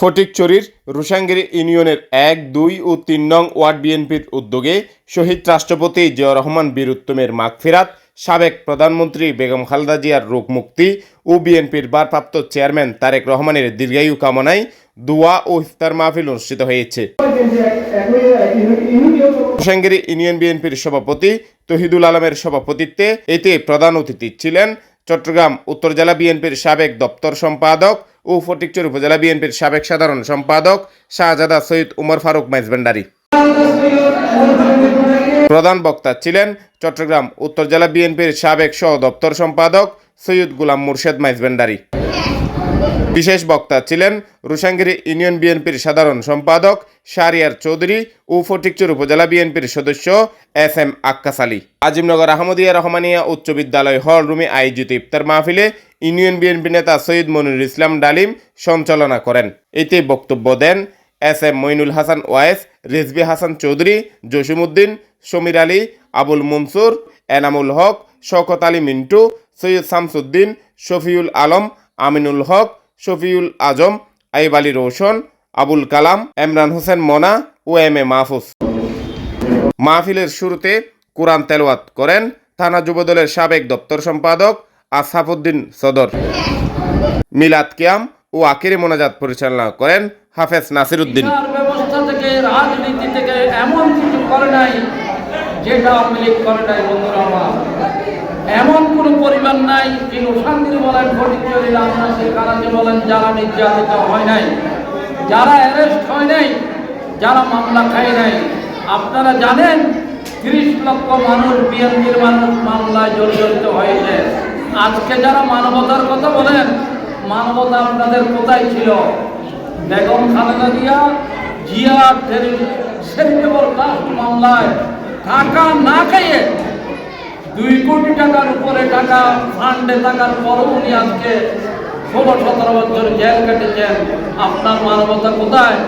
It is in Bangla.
ফটিকচুরির রুশাঙ্গিরি ইউনিয়নের এক, দুই ও তিন নং ওয়ার্ড বিএনপির উদ্যোগে শহীদ রাষ্ট্রপতি জিয়া রহমান, বীর উত্তমের মাগফিরাত সাবেক প্রধানমন্ত্রী বেগম খালেদা জিয়ার রোগ মুক্তি ও বিএনপির ভারপ্রাপ্ত চেয়ারম্যান তারেক রহমানের দীর্ঘায়ু কামনায় দোয়া ও ইফতার মাহফিল অনুষ্ঠিত হয়েছে। রুশাঙ্গিরি ইউনিয়ন বিএনপির সভাপতি তহিদুল আলমের সভাপতিত্বে এতে প্রধান অতিথি ছিলেন চট্টগ্রাম উত্তর জেলা বিএনপির সাবেক দপ্তর সম্পাদক ও ফটিকচুর উপজেলা বিএনপির সাবেক সাধারণ সম্পাদক শাহজাদা সৈয়দ উমর ফারুক মাইজবেন্ডারি প্রধান বক্তা ছিলেন চট্টগ্রাম উত্তর জেলা বিএনপির সাবেক সহ দপ্তর সম্পাদক সৈয়দ গুলাম মুর্শেদ মাইজবেন্ডারি বিশেষ বক্তা ছিলেন রুশাঙ্গিরি ইউনিয়ন বিএনপির সাধারণ সম্পাদক শারিয়ার চৌধুরী ও ফটিকচুর উপজেলা বিএনপির সদস্য এস এম আক্কাস আলী। আজিমনগর আহমদিয়া রহমানিয়া উচ্চ বিদ্যালয় হল রুমে আয়োজিত ইফতার মাহফিলে ইউনিয়ন বিএনপি নেতা সৈয়দ মনিরুল ইসলাম ডালিম সঞ্চালনা করেন। এতে বক্তব্য দেন S M Moinul Hasan wise Rizvi Hasan Chowdhury, Jasimuddin, Samir Ali, Abul Mansur, Enamul Haque, Shawkat Ali Mintu, Syed Shamsuddin, Shafiul Alam, Aminul Haque, Shafiul Azam, আইব আলী রোশন, আবুল কালাম এমরান হোসেন মোনা ও এম এ মাহফুজ। মাহফিলের শুরুতে কোরআন তেলাওয়াত করেন। থানা যুবদলের সাবেক দপ্তর সম্পাদক আসাফুদ্দিন সদর। মিলাদ কিয়াম ও আকিরে মোনাজাত পরিচালনা করেন হাফেজ রাজনীতি থেকে এমন কিছু করে নাই যেটা এমন কোনো নাই শান্তির বলেন বলেন, যারা নির্যাতিত হয় নাই, যারা অ্যারেস্ট হয় নাই, যারা মামলা খায় নাই। আপনারা জানেন, তিরিশ লক্ষ মানুষ, বিএনপির মানুষ মামলায় জড়িত হয়েছে। আজকে যারা মানবতার কথা বলেন, মানবতা আপনাদের কোথায় ছিল? বেগম খালেদা জিয়া জিয়া সেরিটেবল কাস্ট মামলায় টাকা না খাইয়ে দুই কোটি টাকার উপরে টাকা ফান্ডে থাকার পরও উনি আজকে ষোলো সতেরো বছর জেল কেটেছেন। আপনার মানবতা কোথায়?